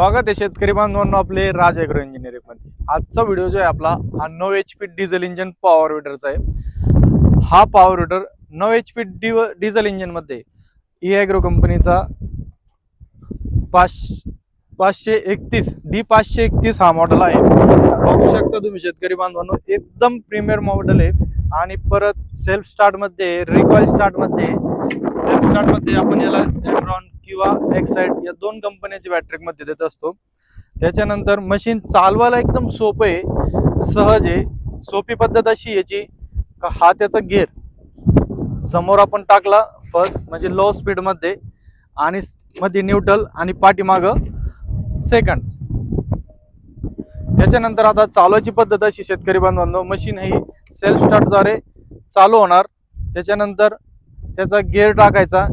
स्वागत आहे शेतकरी बांधवांनो आपले राज ॲग्रो इंजिनिअरिंगमध्ये. आजचा व्हिडिओ जो आहे आपला हा नऊ H P diesel engine power विडरचा आहे. हा पॉवर विडर नऊ एच पी डिझेल इंजिनमध्ये ई ॲग्रो कंपनीचा पाच पाचशे एकतीस डी पाचशे एकतीस हा मॉडेल आहे. बघू शकता तुम्ही शेतकरी बांधवांनो एकदम प्रीमियर मॉडेल आहे. आणि परत सेल्फ स्टार्टमध्ये स्टार्टमध्ये स्टार्टमध्ये सेल्फ स्टार्टमध्ये आपण याला किंवा एक्साईड या दोन कंपन्याची बॅटरी मध्ये देत असतो. त्याच्यानंतर मशीन चालवायला एकदम सोपं आहे सहज आहे. सोपी पद्धत अशी याची का हा त्याचा गिअर समोर आपण टाकला फर्स्ट म्हणजे लो स्पीडमध्ये आणि मध्ये न्यूट्रल आणि पाठीमागं सेकंड त्याच्यानंतर आता चालवायची पद्धत अशी शेतकरी बांधवांनो मशीन ही सेल्फ स्टार्टद्वारे चालू होणार. त्याच्यानंतर त्याचा गिअर टाकायचा.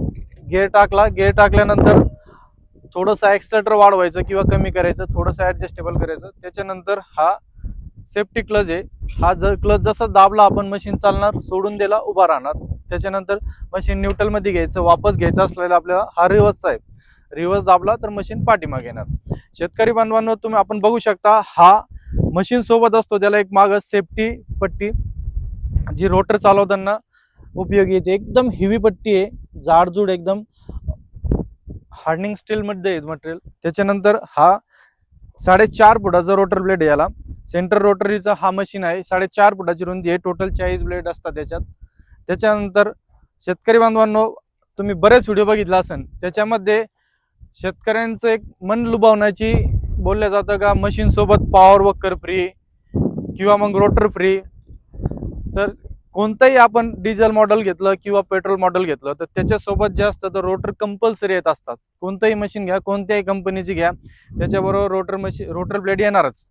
गिअर टाकला. गेअर टाकल्यानंतर थोडंसं ॲक्सिलेटर वाढवायचं किंवा कमी करायचं थोडंसं ॲडजस्टेबल करायचं. त्याच्यानंतर हा सेफ्टी क्लच आहे. हा जर क्लच जसा दाबला आपण मशीन चालणार सोडून दिला उभा राहणार. त्याच्यानंतर मशीन न्यूट्रलमध्ये घ्यायचं वापस घ्यायचं असलेला आपल्याला हा रिव्हर्सचा आहे. रिव्हर्स दाबला तर मशीन पाठीमागे येणार. शेतकरी बांधवांवर तुम्ही आपण बघू शकता हा मशीन सोबत असतो. त्याला एक मागं सेफ्टी पट्टी जी रोटर चालवताना उपयोगी येते. एकदम हिवी पट्टी आहे. जाडजूड एकदम हार्डनिंग स्टीलमध्ये आहे मटेरियल त्याच्यानंतर हा साडेचार फुटाचा रोटर ब्लेड आहे याला. सेंटर रोटरीचा हा मशीन आहे. साडेचार फुटाची रुंदी आहे. टोटल चाळीस ब्लेड असतात त्याच्यात. त्याच्यानंतर शेतकरी बांधवांनो तुम्ही बरेच व्हिडिओ बघितला असेल. त्याच्यामध्ये शेतकऱ्यांचं एक मन लुभावण्याची बोललं जातं का मशीन सोबत पॉवर वक्कर फ्री किंवा मग रोटर फ्री तर कोणतंही आपण डिझेल मॉडेल घेतलं किंवा पेट्रोल मॉडेल घेतलं तर त्याच्यासोबत जे असतं तर रोटर कंपल्सरी येत असतात. कोणतंही मशीन घ्या कोणत्याही कंपनीची घ्या त्याच्याबरोबर रोटर मशीन रोटर ब्लेड येणारच.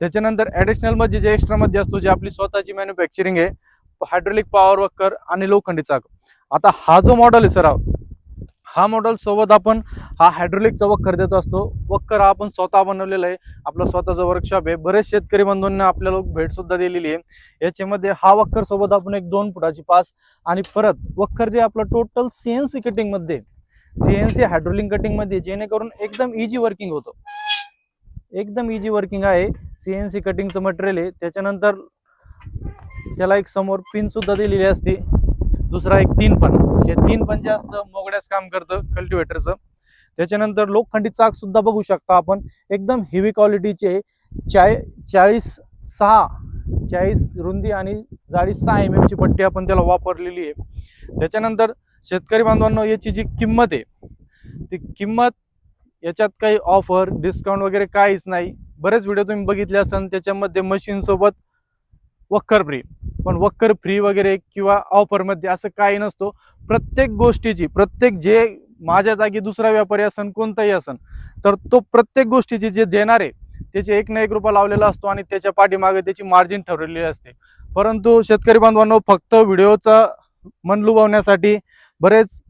त्याच्यानंतर ॲडिशनल म्हणजे मध्ये जे एक्स्ट्रामध्ये असतो जे आपली स्वतःची मॅन्युफॅक्चरिंग आहे हायड्रोलिक पॉवर वक्कर आणि लोखंडी चाक. आता हा जो मॉडेल आहे सर हा मॉडेल सोबत आपण हा हायड्रोलिकचा वक्कर देत असतो. वक्कर हा आपण स्वतः बनवलेला आहे. आपला स्वतःचा वर्कशॉप आहे. बरेच शेतकरी बंधूंना आपल्याला भेटसुद्धा दिलेली आहे. याच्यामध्ये हा वक्कर सोबत आपण एक दोन फुटाची पास आणि परत वक्कर जे आपलं टोटल सीएनसी कटिंगमध्ये सीएनसी हायड्रोलिक कटिंगमध्ये जेणेकरून एकदम इजी वर्किंग होतं. एकदम इजी वर्किंग आहे. सीएनसी कटिंगचं मटेरियल आहे. त्याच्यानंतर त्याला एक समोर पिनसुद्धा दिलेली असते. दुसरा एक तीन पण. हे तीन पण असतं मोगड्याच काम करतं कल्टिवेटरचं त्याच्यानंतर लोखंडी चाक सुद्धा बघू शकता आपण. एकदम हेवी क्वालिटीचे चाय चाळीस सहा चाळीस रुंदी आणि जाडी सहा एम एमची पट्टी आपण त्याला वापरलेली आहे. त्याच्यानंतर शेतकरी बांधवांना याची जी किंमत आहे ती किंमत याच्यात काही ऑफर डिस्काउंट वगैरे काहीच नाही. बरेच व्हिडिओ तुम्ही बघितले असाल त्याच्यामध्ये मशीनसोबत वक्कर फ्री पण वक्कर फ्री वगैरे किंवा ऑफरमध्ये असं काही नसतो. प्रत्येक गोष्टीची प्रत्येक जे माझ्या जागी दुसरा व्यापारी असन कोणताही असन तर तो प्रत्येक गोष्टीची जे देणार आहे त्याचे एक ना एक रुपया लावलेला असतो आणि त्याच्या पाठीमागे त्याची मार्जिन ठरवलेली असते. परंतु शेतकरी बांधवांनो फक्त व्हिडिओचा मन लुभावण्यासाठी बरेच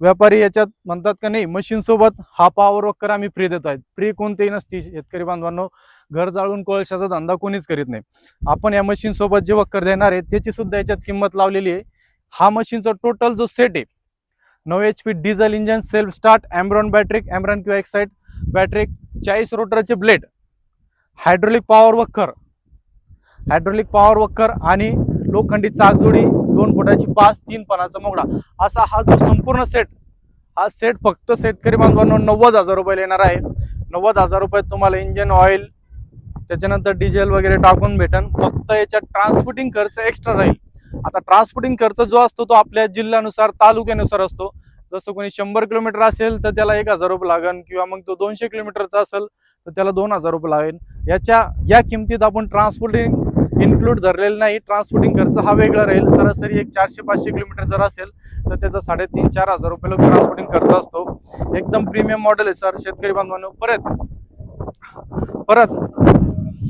व्यापारी याच्यात म्हणतात का नाही मशीनसोबत हा पॉवर वक्कर आम्ही फ्री देतो आहेत फ्री कोणतेही नसती शेतकरी बांधवांनो. घर जाळून कोळशाचा धंदा कोणीच करीत नाही. आपण या मशीनसोबत जे वक्कर देणार आहे त्याची सुद्धा याच्यात किंमत लावलेली आहे. हा मशीनचा टोटल जो सेट आहे नऊ H P diesel engine self start Amaron battery Amaron किंवा एक्साईट बॅटरी चाळीस रोटरचे ब्लेड हायड्रोलिक पॉवर वक्कर हायड्रोलिक पॉवर वक्कर आणि लोखंडी चाकजोडी दोन फुटाची पाच तीन पानाचा मोगडा. असा हा जो संपूर्ण सेट हा सेट फक्त शेतकरी बांधवांना नव्वद हजार रुपये येणार आहे. नव्वद हजार रुपये तुम्हाला इंजिन ऑइल त्याच्यानंतर डिझेल वगैरे टाकून भेटन. फक्त याच्यात ट्रान्सपोर्टिंग खर्च एक्स्ट्रा राहील. आता ट्रान्सपोर्टिंग खर्च जो असतो तो आपल्या जिल्ह्यानुसार तालुक्यानुसार असतो. जसं कोणी शंभर किलोमीटर असेल तर त्याला एक हजार रुपये लागेल किंवा मग तो दोनशे किलोमीटरचा असेल तर त्याला दोन हजार रुपये लागेल. याच्या या किमतीत आपण ट्रान्सपोर्टिंग इन्क्लूड धरलेलं नाही. ट्रान्सपोर्टिंग खर्च हा वेगळा राहील. सरासरी एक चारशे पाचशे किलोमीटर जर असेल तर त्याचा साडेतीन चार हजार रुपये ट्रान्सपोर्टिंग खर्च असतो. एकदम प्रीमियम मॉडेल आहे सर. शेतकरी बांधवांनो परत परत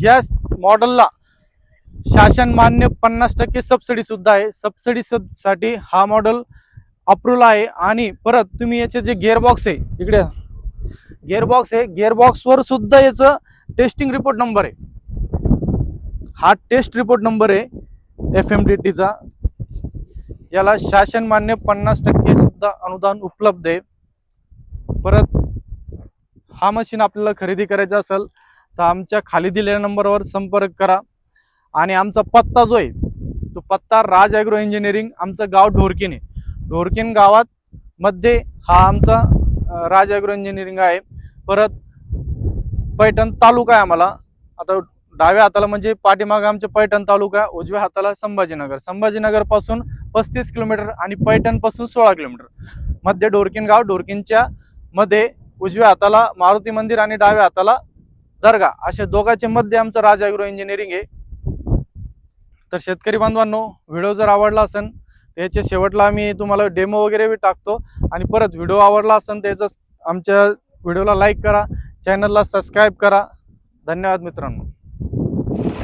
या मॉडेलला शासन मान्य पन्नास टक्के सबसिडी सुद्धा आहे. सबसिडी साठी हा मॉडेल अप्रूव्हल आहे. आणि परत तुम्ही याचे जे गिअरबॉक्स आहे इकडे गिअरबॉक्स आहे. गिअरबॉक्सवर सुद्धा याचं टेस्टिंग रिपोर्ट नंबर आहे. हा टेस्ट रिपोर्ट नंबर आहे एफ एम डी टीचा. याला शासन मान्य पन्नास टक्के सुद्धा अनुदान उपलब्ध आहे. परत हा मशीन आपल्याला खरेदी करायचा असेल तर आमच्या खाली दिलेल्या नंबरवर संपर्क करा. आणि आमचा पत्ता जो आहे तो पत्ता राज ॲग्रो इंजिनिअरिंग आमचं गाव ढोरकीन आहे. ढोरकीन गावात मध्ये हा आमचा राज ॲग्रो इंजिनिअरिंग आहे. परत पैठण तालुका आहे आम्हाला. आता डाव्या हाताला म्हणजे पाठीमागे आमचे पैठण तालुका उजव्या हाताला संभाजीनगर. संभाजीनगरपासून पस्तीस किलोमीटर आणि पैठणपासून सोळा किलोमीटर. मध्य डोरकिन गाव डोरकिनच्या मध्ये उजव्या हाताला मारुती मंदिर आणि डाव्या हाताला दर्गा. अशा दोघांचे मध्ये आमचं राज ॲग्रो इंजिनिअरिंग आहे. तर शेतकरी बांधवांनो व्हिडिओ जर आवडला असेल त्याच्या शेवटला आम्ही तुम्हाला डेमो वगैरे बी टाकतो. आणि परत व्हिडिओ आवडला असेल त्याचं आमच्या व्हिडिओला लाईक करा चॅनलला सबस्क्राईब करा. धन्यवाद मित्रांनो. you